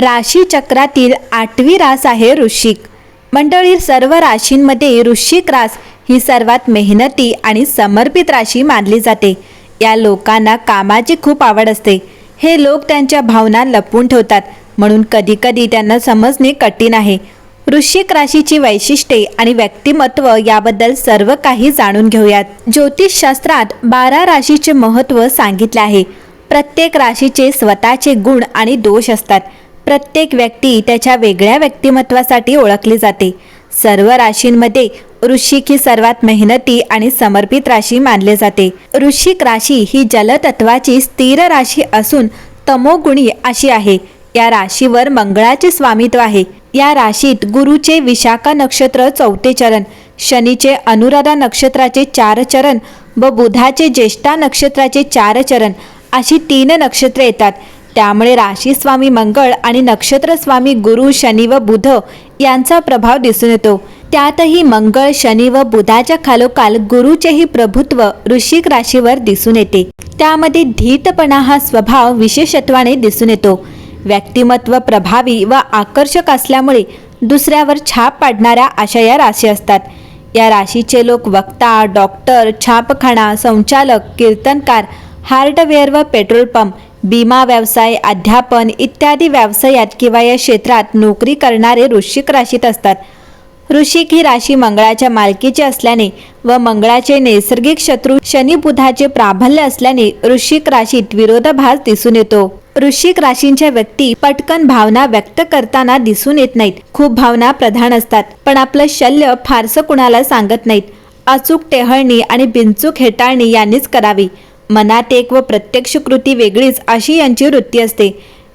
राशीचक्रातील आठवी रास आहे ऋषिक. मंडळी सर्व राशींमध्ये ऋषिक रास ही सर्वात मेहनती आणि समर्पित राशी मानली जाते. या लोकांना कामाची खूप आवड असते. हे लोक त्यांच्या भावना लपवून ठेवतात म्हणून कधीकधी त्यांना समजणे कठीण आहे. वृश्चिक राशीची वैशिष्ट्ये आणि व्यक्तिमत्व याबद्दल सर्व काही जाणून घेऊयात. ज्योतिषशास्त्रात बारा राशीचे महत्त्व सांगितले आहे. प्रत्येक राशीचे स्वतःचे गुण आणि दोष असतात. प्रत्येक व्यक्ती त्याच्या वेगळ्या व्यक्तिमत्वासाठी ओळखली जाते. सर्व राशींमध्ये वृश्चिक ही सर्वात मेहनती आणि समर्पित राशी मानले जाते. वृश्चिक राशी ही जलतत्वाची स्थिर राशी असून तमोगुणी अशी आहे. या राशीवर मंगळाचे स्वामित्व आहे. या राशीत गुरुचे विशाखा नक्षत्र चौथे चरण शनीचे अनुराधा नक्षत्राचे चार चरण व बुधाचे ज्येष्ठा नक्षत्राचे चार चरण अशी तीन नक्षत्रे येतात. त्यामुळे राशी स्वामी मंगळ आणि नक्षत्र स्वामी गुरु शनी व बुध यांचा प्रभाव दिसून येतो. त्यातही मंगळ शनी व बुधाच्या खालोखाल गुरुचेही प्रभुत्व ऋषिक राशीवर दिसून येते. त्यामध्ये धीतपणा हा स्वभाव विशेषत्वाने दिसून येतो. व्यक्तिमत्व प्रभावी व आकर्षक असल्यामुळे दुसऱ्यावर छाप पाडणाऱ्या अशा या राशी असतात. या राशीचे लोक वक्ता डॉक्टर छापखाना संचालक कीर्तनकार हार्डवेअर व पेट्रोल पंप बीमा व्यवसाय अध्यापन इत्यादी व्यवसायात किंवा या क्षेत्रात नोकरी करणारे वृश्चिक राशीत असतात. ऋषिक ही राशी मंगळाच्या मालकीची असल्याने व मंगळाचे नैसर्गिक शत्रू शनी बुधाचे प्राबल्य असल्याने ऋषिक राशीत विरोधाभास दिसून येतो. ऋषिक राशींच्या व्यक्ती पटकन भावना व्यक्त करताना दिसून येत नाहीत. खूप भावना प्रधान असतात पण आपलं शल्य फारसं कुणाला सांगत नाहीत. अचूक टेहळणी आणि बिनचूक हेटाळणी यांनीच करावी. मनात एक व प्रत्यक्ष कृती वेगळीच अशी यांची वृत्ती असते.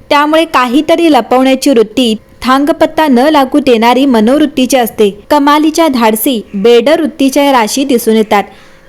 त्यामुळे काहीतरी लपवण्याची वृत्ती थांगपत्ता न लागू देणारी मनोवृत्तीची असते. कमालीच्या धाडसी बेडर वृत्तीच्या राशी दिसून येतात.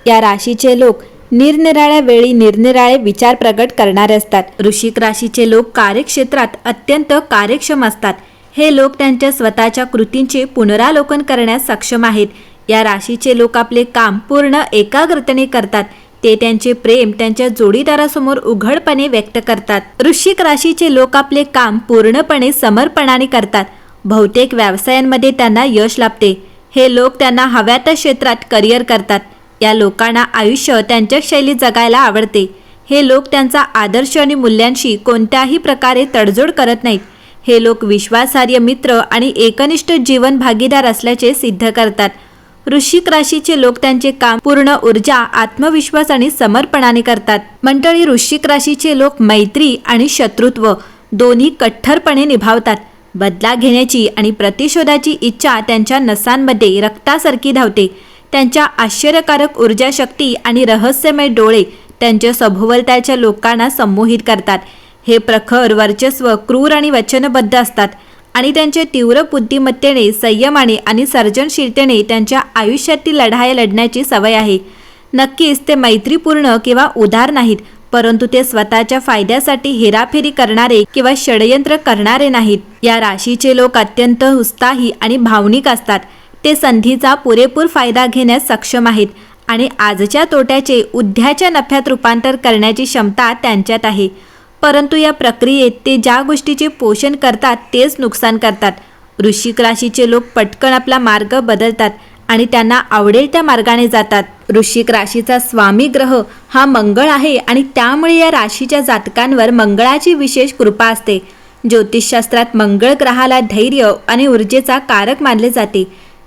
या राशीचे लोक निरनिराळ्या वेळी निरनिराळे विचार प्रगट करणारे असतात. ऋषिक राशीचे लोक कार्यक्षेत्रात अत्यंत कार्यक्षम असतात. हे लोक त्यांच्या स्वतःच्या कृतींचे पुनरालोकन करण्यास सक्षम आहेत. या राशीचे लोक आपले काम पूर्ण एकाग्रतेने करतात. ते त्यांचे प्रेम त्यांच्या जोडीदारासमोर उघडपणे व्यक्त करतात. वृश्चिक राशीचे लोक आपले काम पूर्णपणे समर्पणाने करतात. बहुतेक व्यवसायांमध्ये त्यांना यश लाभते. हे लोक त्यांना हव्या त्या क्षेत्रात करिअर करतात. या लोकांना आयुष्य त्यांच्या शैलीत जगायला आवडते. हे लोक त्यांचा आदर्श आणि मूल्यांशी कोणत्याही प्रकारे तडजोड करत नाहीत. हे लोक विश्वासार्ह मित्र आणि एकनिष्ठ जीवन भागीदार असल्याचे सिद्ध करतात. वृश्चिक राशीचे लोक त्यांचे काम पूर्ण ऊर्जा आत्मविश्वास आणि समर्पणाने करतात. मंडळी वृश्चिक राशीचे लोक मैत्री आणि शत्रुत्व दोन्ही कठ्ठरपणे निभावतात. बदला घेण्याची आणि प्रतिशोधाची इच्छा त्यांच्या नसांमध्ये रक्तासारखी धावते. त्यांच्या आश्चर्यकारक ऊर्जा शक्ती आणि रहस्यमय डोळे त्यांच्या सभोवलताच्या लोकांना संमोहित करतात. हे प्रखर वर्चस्व क्रूर आणि वचनबद्ध असतात. आणि त्यांच्या तीव्र बुद्धिमत्तेने संयमाने आणि सर्जनशीलतेने त्यांच्या आयुष्यातील लढाया लढण्याची सवय आहे. नक्कीच ते मैत्रीपूर्ण किंवा उदार नाहीत परंतु ते स्वतःच्या फायद्यासाठी हेराफेरी करणारे किंवा षडयंत्र करणारे नाहीत. या राशीचे लोक अत्यंत उत्साही आणि भावनिक असतात. ते संधीचा पुरेपूर फायदा घेण्यास सक्षम आहेत आणि आजच्या तोट्याचे उद्याच्या नफ्यात रूपांतर करण्याची क्षमता त्यांच्यात आहे. परंतु या प्रक्रियेत ते ज्या गोष्टीचे पोषण करतात तेच नुकसान करतात. वृश्चिक राशीचे लोक पटकन आपला मार्ग बदलतात आणि त्यांना आवडेल त्या मार्गाने जातात. वृश्चिक राशीचा स्वामी ग्रह हा मंगळ आहे आणि त्यामुळे या राशीच्या जातकांवर मंगळाची विशेष कृपा असते. ज्योतिषशास्त्रात मंगळ ग्रहाला धैर्य आणि ऊर्जेचा कारक मानले जाते.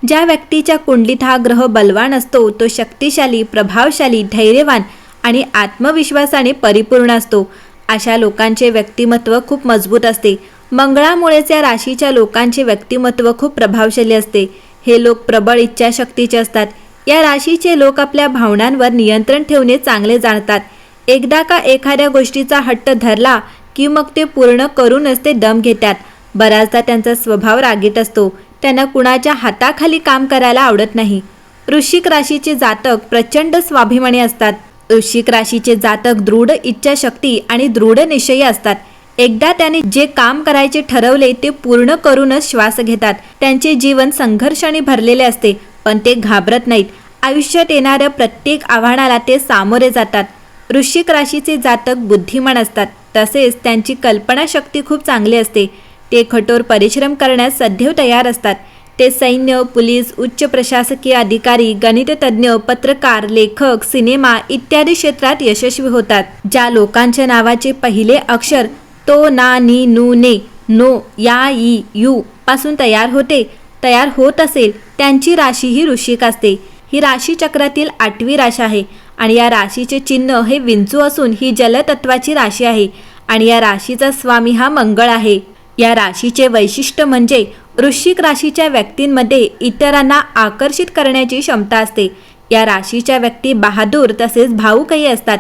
ज्या व्यक्तीच्या कुंडलीत हा ग्रह बलवान असतो तो शक्तिशाली प्रभावशाली धैर्यवान आणि आत्मविश्वासाने परिपूर्ण असतो. अशा लोकांचे व्यक्तिमत्व खूप मजबूत असते. मंगळामुळेच या राशीच्या लोकांचे व्यक्तिमत्व खूप प्रभावशाली असते. हे लोक प्रबळ इच्छाशक्तीचे असतात. या राशीचे लोक आपल्या भावनांवर नियंत्रण ठेवणे चांगले जाणतात. एकदा का एखाद्या गोष्टीचा हट्ट धरला की मग ते पूर्ण करूनच ते दम घेतात. बऱ्याचदा त्यांचा स्वभाव रागीट असतो. त्यांना कुणाच्या हाताखाली काम करायला आवडत नाही. वृश्चिक राशीचे जातक प्रचंड स्वाभिमानी असतात. वृश्चिक राशीचे जातक दृढ इच्छाशक्ती आणि दृढ निश्चयी असतात. एकदा त्याने जे काम करायचे ठरवले ते पूर्ण करूनच श्वास घेतात. त्यांचे जीवन संघर्षाने भरलेले असते पण ते घाबरत नाहीत. आयुष्यात येणाऱ्या प्रत्येक आव्हानाला ते सामोरे जातात. वृश्चिक राशीचे जातक बुद्धिमान असतात. तसेच त्यांची कल्पनाशक्ती खूप चांगली असते. ते कठोर परिश्रम करण्यास सदैव तयार असतात. ते सैन्य पोलीस उच्च प्रशासकीय अधिकारी गणिततज्ञ पत्रकार लेखक सिनेमा इत्यादी क्षेत्रात यशस्वी होतात. ज्या लोकांच्या नावाचे पहिले अक्षर तो ना नी नू ने नो या ई यू पासून तयार होते तयार होत असेल त्यांची राशी ही ऋषिक असते. ही राशी चक्रातील आठवी राशी आहे आणि या राशीचे चिन्ह हे विंचू असून ही जलतत्वाची राशी आहे आणि या राशीचा स्वामी हा मंगळ आहे. या राशीचे वैशिष्ट्य म्हणजे वृश्चिक राशीच्या व्यक्तींमध्ये इतरांना आकर्षित करण्याची क्षमता असते. या राशीच्या व्यक्ती बहादूर तसेच भाऊकही असतात.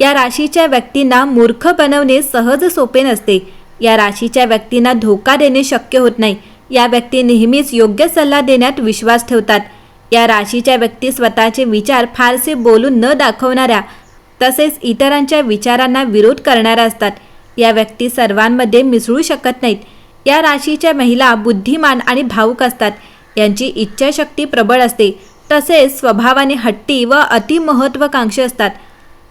या राशीच्या व्यक्तींना मूर्ख बनवणे सहज सोपे नसते. या राशीच्या व्यक्तींना धोका देणे शक्य होत नाही. या व्यक्ती नेहमीच योग्य सल्ला देण्यात विश्वास ठेवतात. या राशीच्या व्यक्ती स्वतःचे विचार फारसे बोलून न दाखवणाऱ्या तसेच इतरांच्या विचारांना विरोध करणाऱ्या असतात. या व्यक्ती सर्वांमध्ये मिसळू शकत नाहीत. या राशीच्या महिला बुद्धिमान आणि भावुक असतात. यांची इच्छाशक्ती प्रबळ असते. तसेच स्वभावाने हट्टी व अतिमहत्वाकांक्षी असतात.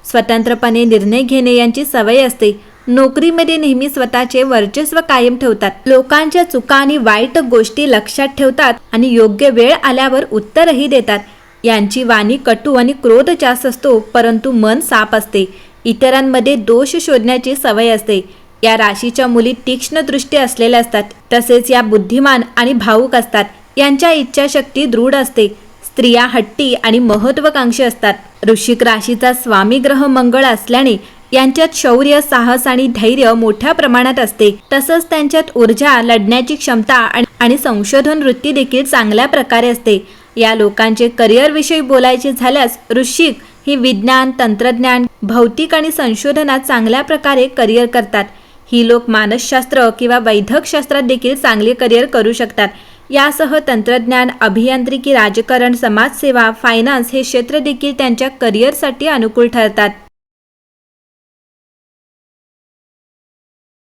स्वतंत्रपणे निर्णय घेणे यांची सवय असते. नोकरीमध्ये नेहमी स्वतःचे वर्चस्व कायम ठेवतात. लोकांच्या चुका आणि वाईट गोष्टी लक्षात ठेवतात आणि योग्य वेळ आल्यावर उत्तरही देतात. यांची वाणी कटू आणि क्रोध जास्त असतो परंतु मन साफ असते. इतरांमध्ये दोष शोधण्याची सवय असते. या राशीच्या मुली तीक्ष्ण दृष्टी असलेल्या असतात. तसेच या बुद्धिमान आणि भावुक असतात. यांच्या इच्छाशक्ती दृढ असते. स्त्रिया हट्टी आणि महत्वाकांक्षी असतात. वृश्चिक राशीचा स्वामी ग्रह मंगळ असल्याने यांच्यात शौर्य साहस आणि धैर्य मोठ्या प्रमाणात असते. तसंच त्यांच्यात ऊर्जा लढण्याची क्षमता आणि- आणि संशोधन वृत्ती देखील चांगल्या प्रकारे असते. या लोकांचे करिअर विषयी बोलायचे झाल्यास वृश्चिक ही विज्ञान तंत्रज्ञान भौतिक आणि संशोधनात चांगल्या प्रकारे करिअर करतात. ही लोक मानसशास्त्र किंवा वैद्यकशास्त्रात देखील चांगले करिअर करू शकतात. यासह तंत्रज्ञान अभियांत्रिकी राजकारण समाजसेवा फायनान्स हे क्षेत्र देखील त्यांच्या करिअरसाठी अनुकूल ठरतात.